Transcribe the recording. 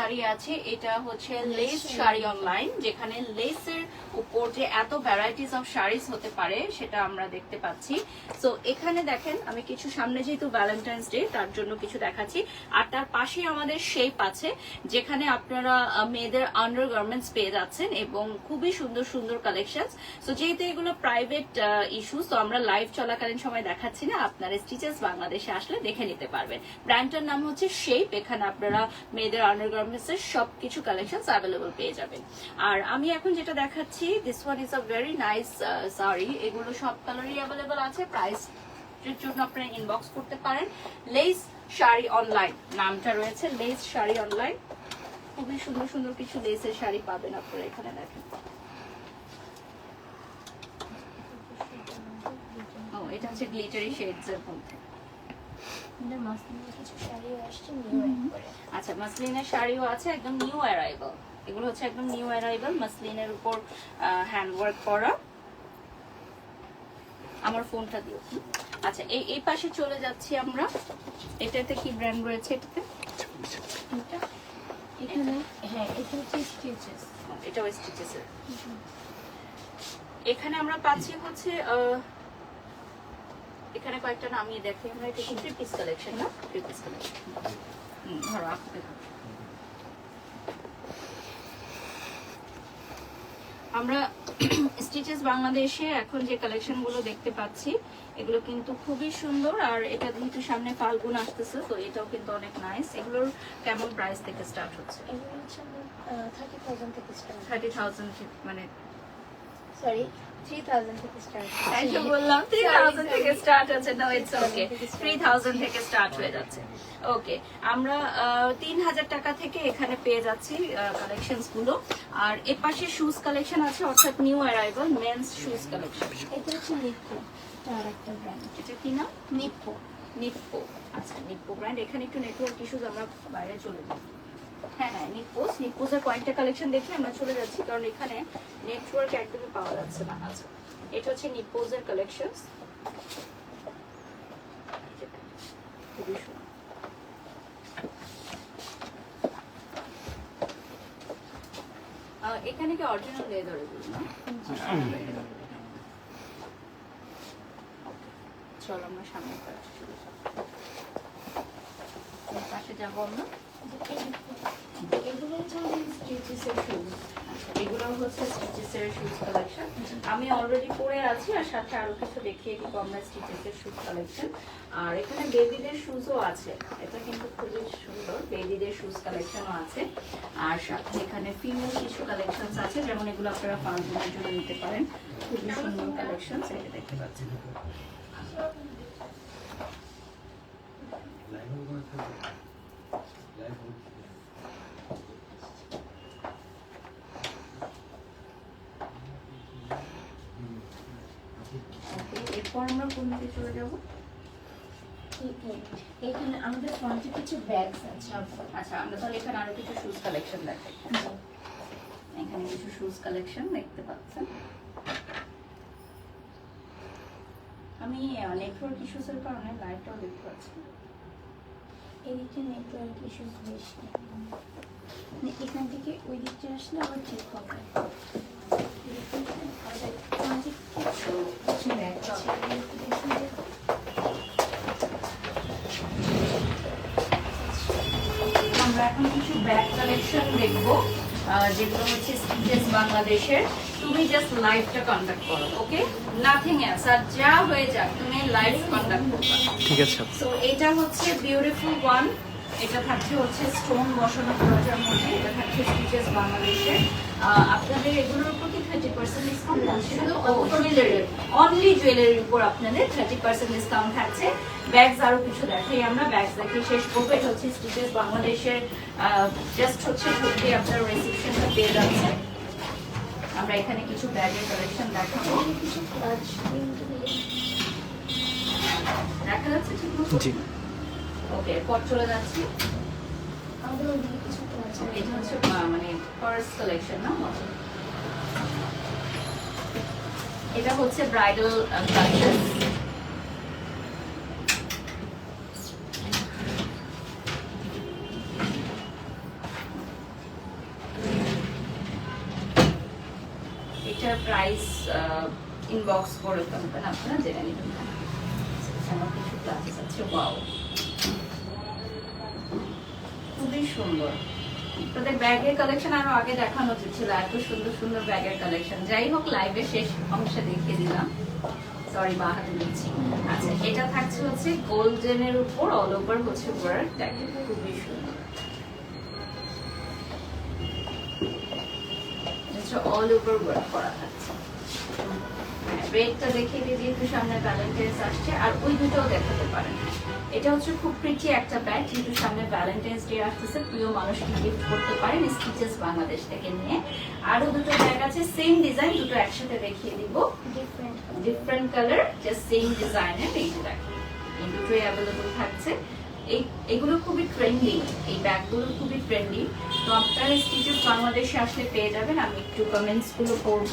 দাঁড়িয়ে আছে এটা হচ্ছে লেস শাড়ি। অনলাইন যেখানে লেসের উপর যে এত ভ্যারাইটিস অফ শাড়িস হতে পারে সেটা আমরা দেখতে পাচ্ছি। সো এখানে দেখেন আমি কিছু সামনে যেহেতু ভ্যালেন্টাইন্স ডে তার জন্য কিছু দেখাচ্ছি। আর তার পাশে আমাদের শেপ আছে যেখানে আপনারা মেয়েদের আন্ডারগার্মেন্টস পেয়ে যাচ্ছেন এবং খুবই সুন্দর সুন্দর কালেকশন সো যেহেতু এগুলো প্রাইভেট ইস্যু তো আমরা লাইভ চলাকালীন সময় দেখাচ্ছি না আপনারা স্টিচেস বাংলাদেশে আসলে দেখে নিতে পারবেন। ব্র্যান্ডটার নাম হচ্ছে শেপ এখানে আপনারা মেয়েদের আন্ডারগার্মেন্টস গার্মেন্টস এর সবকিছু কালেকশন অ্যাভেলেবল পেয়ে যাবেন। আর আমি এখন যেটা দেখাচ্ছি this one is a very nice sari এগুলো সব কালারই অ্যাভেলেবল আছে। প্রাইস জন্য আপনারা ইনবক্স করতে পারেন। লেস শাড়ি অনলাইন নামটা রয়েছে লেস শাড়ি অনলাইন খুবই সুন্দর সুন্দর কিছু লেসের শাড়ি পাবেন আপনারা এখানে দেখেন। এটা হচ্ছে গ্লিটারি শেডস এর মধ্যে আমাদের মাসলিনের কিছু শাড়িও আসছে নিউ করে আচ্ছা মাসলিনের শাড়িও আছে একদম নিউ অ্যারাইভাল এগুলো হচ্ছে একদম নিউ অ্যারাইভাল মাসলিনের উপর হ্যান্ড ওয়ার্ক করা। আমার ফোনটা দিও। আচ্ছা এই এই পাশে চলে যাচ্ছি আমরা। এটাতে কি ব্র্যান্ড রয়েছে এটাতে? এটা? এখানে? হ্যাঁ এটা হচ্ছে স্টিচেস এটা স্টিচেস এখানে আমরা পাচ্ছি হচ্ছে আহ, এখানে কয়েকটা নামিয়ে দেখি আমরা এটা থ্রি পিস কালেকশন না? থ্রি পিস কালেকশন ধরো। আমরা স্টিচেস বাংলাদেশে এখন যে কালেকশনগুলো দেখতে পাচ্ছি এগুলো কিন্তু খুবই সুন্দর আর এটা যেহেতু সামনে ফাল্গুন আসতেছে তো এটাও কিন্তু অনেক নাইস এগুলোর কেমন প্রাইস থেকে স্টার্ট হচ্ছে? থার্টি থাউজেন্ড মানে সরি থ্রি থাউজেন্ড থেকে স্টার্ট তাই তো বললাম থেকে স্টার্ট আছে না ইটস ওকে থ্রি থাউজেন্ড থেকে স্টার্ট হয়ে যাচ্ছে। ওকে আমরা তিন হাজার টাকা থেকে এখানে পেয়ে যাচ্ছি কালেকশনগুলো। আর এর পাশে শুজ কালেকশন আছে অর্থাৎ new arrival men's shoes collection এটা হচ্ছে নিপ্পো আর একটা ব্র্যান্ড এটা কি না নিপ্পো নিপ্পো আচ্ছা নিপ্পো ব্র্যান্ড এখানে একটু নেটওয়ার্ক ইস্যুজ আমরা বাইরে চলে যাই। হ্যাঁ হ্যাঁ নিপ্পোস নিপ্পোসের কয়েকটা কালেকশন দেখে আমরা চলে যাচ্ছি কারণ এখানে নেটওয়ার্ক একদমই পাওয়া যাচ্ছে না আচ্ছা এটা হচ্ছে নিপ্পোসের কালেকশন খুবই সুন্দর এখানে কি অরিজিনাল লেদার এগুলো না চলো আমরা সামনে এগুলো এগুলো হচ্ছে স্টিচেসের শুজ কালেকশন আমি অলরেডি পরে আছি আর সাথে আরও কিছু দেখিয়ে দিব আমরা স্টিচেসের শুজ কালেকশন আর এখানে বেবিদের শুজও আছে। এটা কিন্তু খুবই সুন্দর। বেবিদের শুজ কালেকশনও আছে। আর সাথে এখানে ফিমেল কিছু কালেকশন আছে। যেমন এগুলো আপনারা ফার্মের জন্য নিতে পারেন। খুবই সুন্দর কালেকশন এটা দেখতে পাচ্ছেন। এরপর আমরা কোন দিকে চলে যাব? আমাদের কিছু ব্যাগস আছে। আচ্ছা আমরা তাহলে এখানে আরও কিছু শুজ কালেকশন দেখাই। এখানে কিছু শুজ কালেকশন দেখতে পাচ্ছেন। আমি নেটওয়ার্ক ইস্যুসের কারণে লাইটটাও দেখতে পাচ্ছি। না। এদিকে নেটওয়ার্ক ইস্যুস বেশি মানে এখান থেকে ওই দিকটা আসলে আবার ঠিক হবে কিছু কিছু ব্যাগ আমরা এখন কিছু ব্যাগ কালেকশন দেখব যেগুলো হচ্ছে স্টিচেস বাংলাদেশের তুমি জাস্ট লাইভটা কন্ডাক্ট করো ওকে নাথিং এলস আর যা হয়ে যাক তুমি লাইভ কন্ডাক্ট করো ঠিক আছে। সো এটা হচ্ছে বিউটিফুল ওয়ান এটা থাকছে হচ্ছে স্টোন বসানো দরজার মধ্যে এটা থাকছে স্টিচেস বাংলাদেশের আহ, আপনাদের এগুলোর প্রতি থার্টি পার্সেন্ট ডিসকাউন্ট আছে জুয়েলারি অনলি জুয়েলারির উপর আপনাদের থার্টি পার্সেন্ট ডিসকাউন্ট থাকছে। ব্যাগস আরও কিছু দেখাই আমরা ব্যাগস দেখে শেষ করব। এটা হচ্ছে স্টিচেস বাংলাদেশের জাস্ট হচ্ছে ঢুকতে আপনার রিসেপশনটা পেয়ে যাচ্ছে। আমরা এখানে কিছু ব্যাগের কালেকশন দেখাবো। দেখা যাচ্ছে ঠিক মতো? জি। ওকে পর চলে যাচ্ছি। কিছু কাজ এটা হচ্ছে মানে পার্স কালেকশন না? এটা হচ্ছে ব্রাইডাল কালেকশন এইটার প্রাইস ইনবক্স করে ফেলবেন আপনারা জেনে নেবেন। আমার কিছু ক্লাসেস আছে ওয়াও খুবই সুন্দর। তোদের ব্যাগের কালেকশন আরও আগে দেখানো ছিল, এত সুন্দর সুন্দর ব্যাগের কালেকশন যাই হোক লাইভের শেষ অংশে দেখিয়ে দিলাম। সরি বা হাতে দিচ্ছি। আচ্ছা এটা থাকছে হচ্ছে গোল্ডেনের উপর অল ওভার হচ্ছে ওয়ার্ক দেখেন খুবই সুন্দর। অল ওভার ওয়ার্ক করা থাকছে। রেডটা দেখিয়ে যেহেতু সামনে ভ্যালেন্টাইন্স আসছে আর ওই দুটোও দেখাতে পারেন। এটা হচ্ছে খুব প্রিটি একটা ব্যাগ যেহেতু সামনে ভ্যালেন্টাইন্স ডে আসতেছে প্রিয় মানুষকে গিফট করতে পারেন স্টিচেস বাংলাদেশ থেকে নিয়ে। আরও দুটো ব্যাগ আছে সেম ডিজাইন দুটো একসাথে দেখিয়ে দিব। ডিফারেন্ট কালার জাস্ট সেম ডিজাইনের এই এই দুটোই অ্যাভেলেবল থাকছে। এই এগুলো খুবই ট্রেন্ডিং এই ব্যাগগুলো খুবই ট্রেন্ডিং তো আপনারা স্টিচেস বাংলাদেশে আসলে পেয়ে যাবেন আমি একটু কমেন্টসগুলো পড়ব।